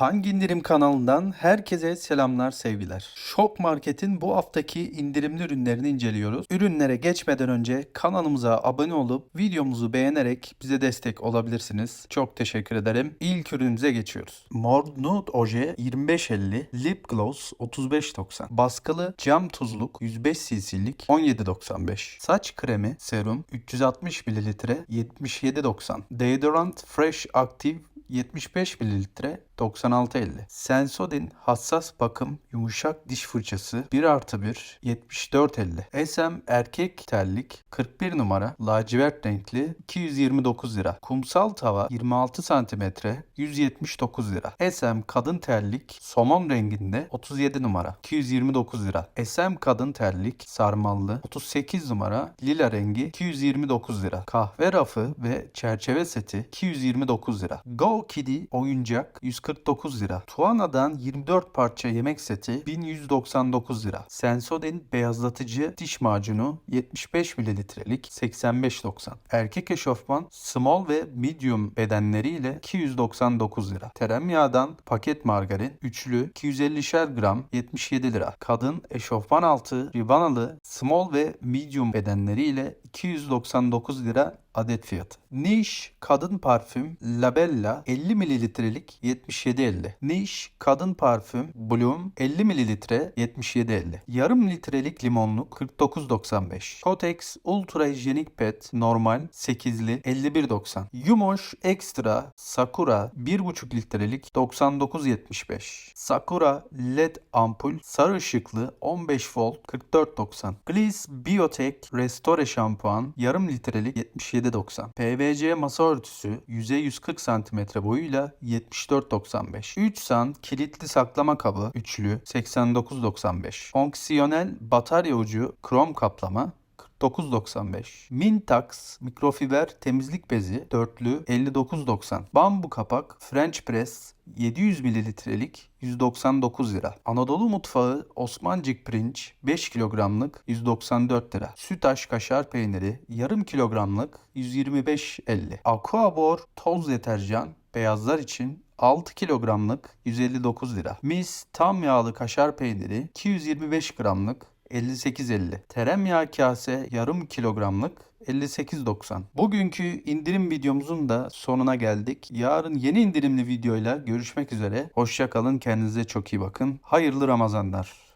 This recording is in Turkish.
Hangi indirim kanalından herkese selamlar sevgiler. Şok Market'in bu haftaki indirimli ürünlerini inceliyoruz. Ürünlere geçmeden önce kanalımıza abone olup videomuzu beğenerek bize destek olabilirsiniz. Çok teşekkür ederim. İlk ürünümüze geçiyoruz. Mor Nude Oje 2550, Lip Gloss 35.90, baskılı cam tuzluk 105 cc'lik 17.95, saç kremi serum 360 ml 77.90, deodorant Fresh Active 75 mililitre 96.50. Sensodyne hassas bakım yumuşak diş fırçası 1 artı 1 74.50. SM erkek terlik 41 numara lacivert renkli 229 lira. Kumsal tava 26 santimetre 179 lira. SM kadın terlik somon renginde 37 numara 229 lira. SM kadın terlik sarmallı 38 numara lila rengi 229 lira. Kahve rafı ve çerçeve seti 229 lira. Go Kiddy oyuncak 149 lira. Tuana'dan 24 parça yemek seti 1199 lira. Sensodyne beyazlatıcı diş macunu 75 mililitrelik 85.90. Erkek eşofman small ve medium bedenleriyle 299 lira. Teremyağdan paket margarin üçlü 250'şer gram 77 lira. Kadın eşofman altı ribanalı small ve medium bedenleriyle 299 lira adet fiyatı. Niş kadın parfüm Labella 50 mililitrelik 77.50. Niş kadın parfüm Bloom 50 mililitre 77.50. Yarım litrelik limonluk 49.95. Kotex Ultra Hijyenik Pet normal 8'li 51.90. Yumoş Extra Sakura 1,5 litrelik 99.75. Sakura LED ampul sarı ışıklı 15 volt 44.90. Gliss Biotech Restore şampuan yarım litrelik 77.90. PVC masa örtüsü yüzey 140 cm boyuyla 74.95. 3 san kilitli saklama kabı üçlü 89.95. Fonksiyonel batarya ucu krom kaplama 49.95. Mintax mikrofiber temizlik bezi dörtlü 59.90. Bambu kapak French press 700 mililitrelik 199 lira. Anadolu mutfağı Osmancık pirinç 5 kilogramlık 194 lira. Sütaş kaşar peyniri yarım kilogramlık 125.50. Aquabor toz deterjan beyazlar için 6 kilogramlık 159 lira. Mis tam yağlı kaşar peyniri 225 gramlık 58.50. Tereyağı kase yarım kilogramlık 58.90. Bugünkü indirim videomuzun da sonuna geldik. Yarın yeni indirimli videoyla görüşmek üzere. Hoşça kalın. Kendinize çok iyi bakın. Hayırlı Ramazanlar.